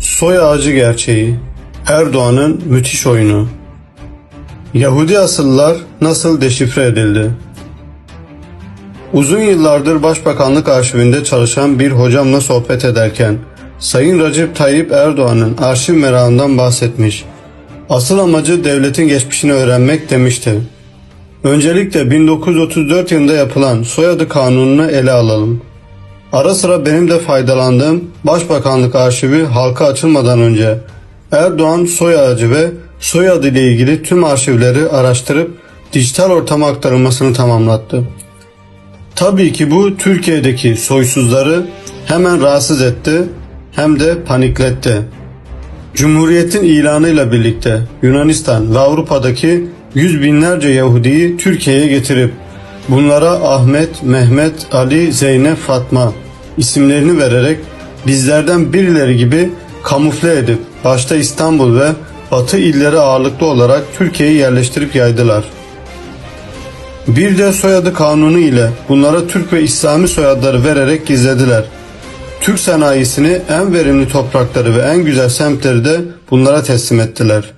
Soy ağacı gerçeği. Erdoğan'ın müthiş oyunu. Yahudi asıllar nasıl deşifre edildi? Uzun yıllardır Başbakanlık arşivinde çalışan bir hocamla sohbet ederken Sayın Recep Tayyip Erdoğan'ın arşiv merakından bahsetmiş. Asıl amacı devletin geçmişini öğrenmek demişti. Öncelikle 1934 yılında yapılan soyadı kanununu ele alalım. Ara sıra benim de faydalandığım Başbakanlık arşivi halka açılmadan önce Erdoğan soy ağacı ve soyadı ile ilgili tüm arşivleri araştırıp dijital ortama aktarılmasını tamamlattı. Tabii ki bu Türkiye'deki soysuzları hemen rahatsız etti hem de panikletti. Cumhuriyetin ilanıyla birlikte Yunanistan ve Avrupa'daki yüz binlerce Yahudiyi Türkiye'ye getirip bunlara Ahmet, Mehmet, Ali, Zeynep, Fatma isimlerini vererek bizlerden birileri gibi kamufle edip başta İstanbul ve Batı illeri ağırlıklı olarak Türkiye'yi yerleştirip yaydılar. Bir de soyadı kanunu ile bunlara Türk ve İslami soyadları vererek gizlediler. Türk sanayisini en verimli toprakları ve en güzel semtleri de bunlara teslim ettiler.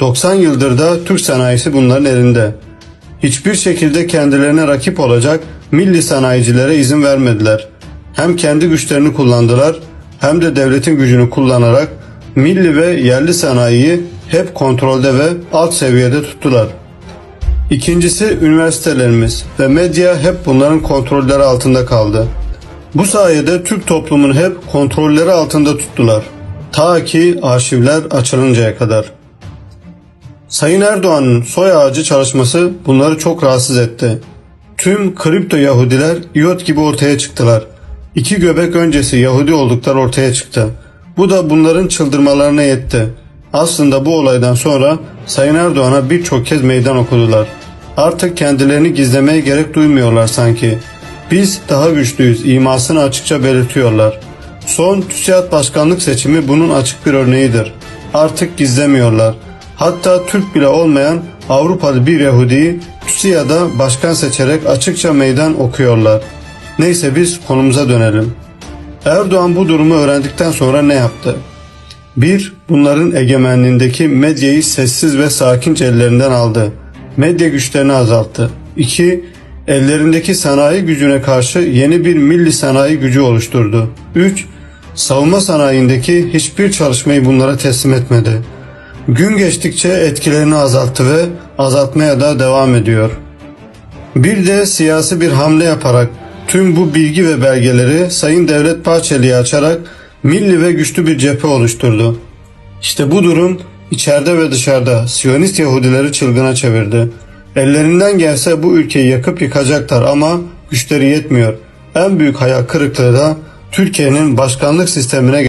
90 yıldır da Türk sanayisi bunların elinde. Hiçbir şekilde kendilerine rakip olacak milli sanayicilere izin vermediler. Hem kendi güçlerini kullandılar hem de devletin gücünü kullanarak milli ve yerli sanayiyi hep kontrolde ve alt seviyede tuttular. İkincisi üniversitelerimiz ve medya hep bunların kontrolleri altında kaldı. Bu sayede Türk toplumunu hep kontrolleri altında tuttular. Ta ki arşivler açılıncaya kadar. Sayın Erdoğan'ın soy ağacı çalışması bunları çok rahatsız etti. Tüm kripto Yahudiler iot gibi ortaya çıktılar. İki göbek öncesi Yahudi oldukları ortaya çıktı. Bu da bunların çıldırmalarına yetti. Aslında bu olaydan sonra Sayın Erdoğan'a birçok kez meydan okudular. Artık kendilerini gizlemeye gerek duymuyorlar sanki. Biz daha güçlüyüz imasını açıkça belirtiyorlar. Son TÜSİAD başkanlık seçimi bunun açık bir örneğidir. Artık gizlemiyorlar. Hatta Türk bile olmayan Avrupalı bir Yahudi'yi TÜSİAD'a başkan seçerek açıkça meydan okuyorlar. Neyse biz konumuza dönelim. Erdoğan bu durumu öğrendikten sonra ne yaptı? 1. Bunların egemenliğindeki medyayı sessiz ve sakince ellerinden aldı. Medya güçlerini azalttı. 2. Ellerindeki sanayi gücüne karşı yeni bir milli sanayi gücü oluşturdu. 3. Savunma sanayindeki hiçbir çalışmayı bunlara teslim etmedi. Gün geçtikçe etkilerini azalttı ve azaltmaya da devam ediyor. Bir de siyasi bir hamle yaparak tüm bu bilgi ve belgeleri Sayın Devlet Bahçeli'ye açarak milli ve güçlü bir cephe oluşturdu. İşte bu durum içeride ve dışarıda Siyonist Yahudileri çılgına çevirdi. Ellerinden gelse bu ülkeyi yakıp yıkacaklar ama güçleri yetmiyor. En büyük hayal kırıklığı da Türkiye'nin başkanlık sistemine